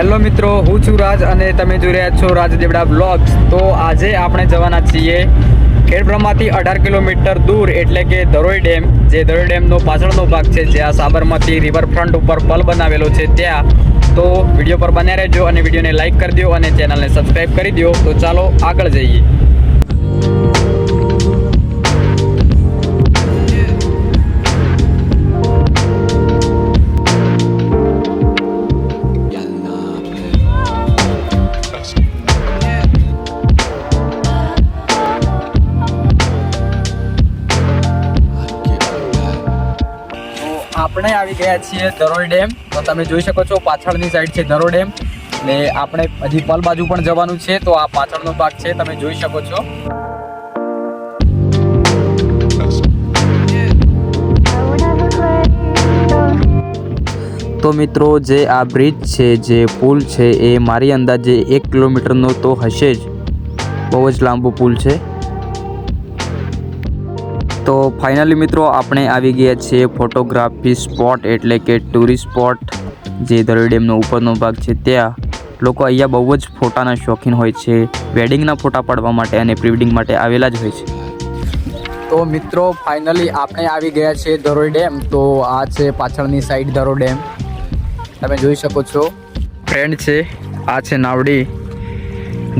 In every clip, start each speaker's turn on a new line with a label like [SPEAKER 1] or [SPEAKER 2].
[SPEAKER 1] Hello મિત્રો, હું છું રાજ અને તમે જોઈ રહ્યા છો રાજ દેવડા બ્લોગ્સ તો આજે આપણે જવાના છીએ ખેડબ્રહ્માથી અઢાર કિલોમીટર દૂર, એટલે કે ધરોઈ ડેમ, જે ધરોઈ ડેમનો પાછળનો ભાગ છે, જ્યાં સાબરમતી રિવરફ્રન્ટ ઉપર પલ બનાવેલો છે ત્યાં. તો વીડિયો પર બન્યા રહેજો અને વિડીયોને લાઇક કરી દો અને ચેનલને સબસ્ક્રાઈબ કરી દો તો ચાલો આગળ જઈએ. આપણે આવી ગયા છીએ ધરોઈ ડેમ. તો તમે જોઈ શકો છો પાછળની સાઈડ છે દરો ડેમ. ને આપણે હજી પલ બાજુ પણ જવાનું છે, તો આ પાછળનો ભાગ છે, તમે જોઈ શકો છો. તો મિત્રો, જે આ બ્રિજ છે, જે પુલ છે, એ મારી અંદાજે એક કિલોમીટરનો તો હશે જ. બહુ જ લાંબો પુલ છે. તો ફાઇનલી મિત્રો આપણે આવી ગયા છીએ ફોટોગ્રાફી સ્પોટ એટલે કે ટુરિસ્ટ સ્પોટ, જે દરોઈ ડેમનો ઉપરનો ભાગ છે ત્યાં. લોકો અહીંયા બહુ જ ફોટાના શોખીન હોય છે, વેડિંગના ફોટા પાડવા માટે અને પ્રીવેડિંગ માટે આવેલા જ હોય છે. તો મિત્રો ફાઇનલી આપણે આવી ગયા છીએ ધરોઈ ડેમ, તો આ છે પાછળની સાઈડ ધરોઈ ડેમ. તમે જોઈ શકો છો. ફ્રેન્ડ છે, આ છે નાવડી,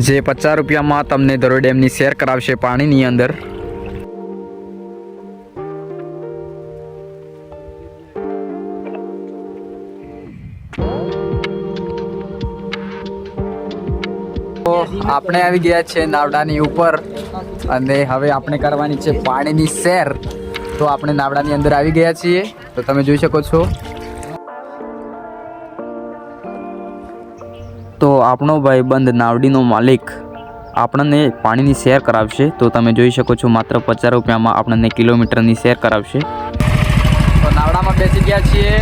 [SPEAKER 1] જે પચાસ રૂપિયામાં તમને ધરોઈ ડેમની શેર કરાવશે પાણીની અંદર. આપણે આવી ગયા છે નાવડાની ઉપર અને હવે આપણે કરવાની છે પાણીની સેર. તો આપણે નાવડાની અંદર આવી ગયા છીએ. તો તમે જોઈ શકો છો. તો આપણો ભાઈબંધ નાવડીનો માલિક આપણને પાણીની શેર કરાવશે. તો તમે જોઈ શકો છો માત્ર પચાસ રૂપિયામાં આપણને કિલોમીટરની શેર કરાવશે. તો નાવડામાં બેસી ગયા છીએ.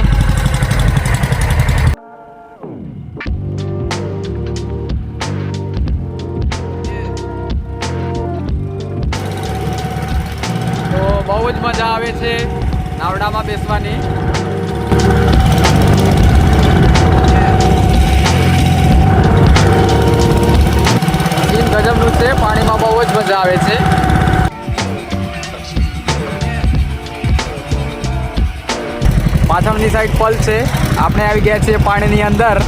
[SPEAKER 1] આવે છે નાવડામાં બેસવાની. સીન ગજબનું છે, પાણીમાં બહુ જ મજા આવે છે. પાછળની સાઈડ પલ છે. આપણે આવી ગયા છીએ પાણીની અંદર.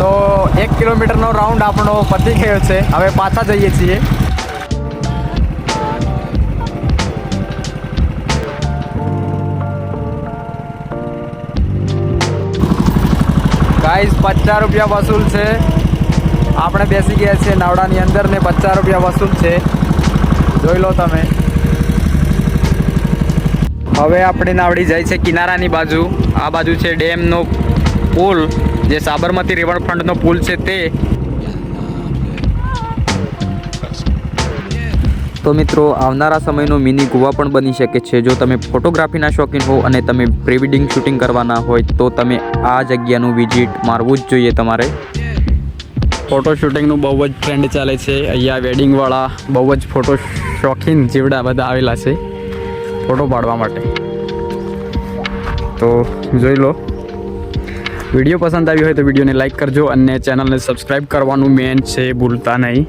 [SPEAKER 1] તો એક કિલોમીટરનો રાઉન્ડ આપણો પતી ગયો છે. હવે પાછા જઈએ છીએ. ગાઈસ, પચાસ રૂપિયા વસૂલ છે. આપણે બેસી ગયા છીએ નાવડાની અંદર ને પચાસ રૂપિયા વસૂલ છે. જોઈ લો તમે. હવે આપણે નાવડી જાય છે કિનારાની બાજુ. આ બાજુ છે ડેમનો પુલ. જે સાબરમતી રિવરફ્રન્ટનો પુલ છે તે. તો મિત્રો, આવનારા સમયનો મિની ગોવા પણ બની શકે છે. જો તમે ફોટોગ્રાફીના શોખીન હો અને તમે પ્રિવેડિંગ શૂટિંગ કરવાના હોય, તો તમે આ જગ્યાનું વિઝિટ મારવું જ જોઈએ તમારે. ફોટો શૂટિંગનું બહુ જ ટ્રેન્ડ ચાલે છે. અહીંયા વેડિંગવાળા બહુ જ ફોટો શોખીન જીવડા બધા આવેલા છે ફોટો પાડવા માટે. તો જોઈ લો. વીડિયો પસંદ આવ્યો હોય તો વિડીયોને લાઇક કરજો અને ચેનલને સબસ્ક્રાઈબ કરવાનું મેન છે, ભૂલતા નહીં.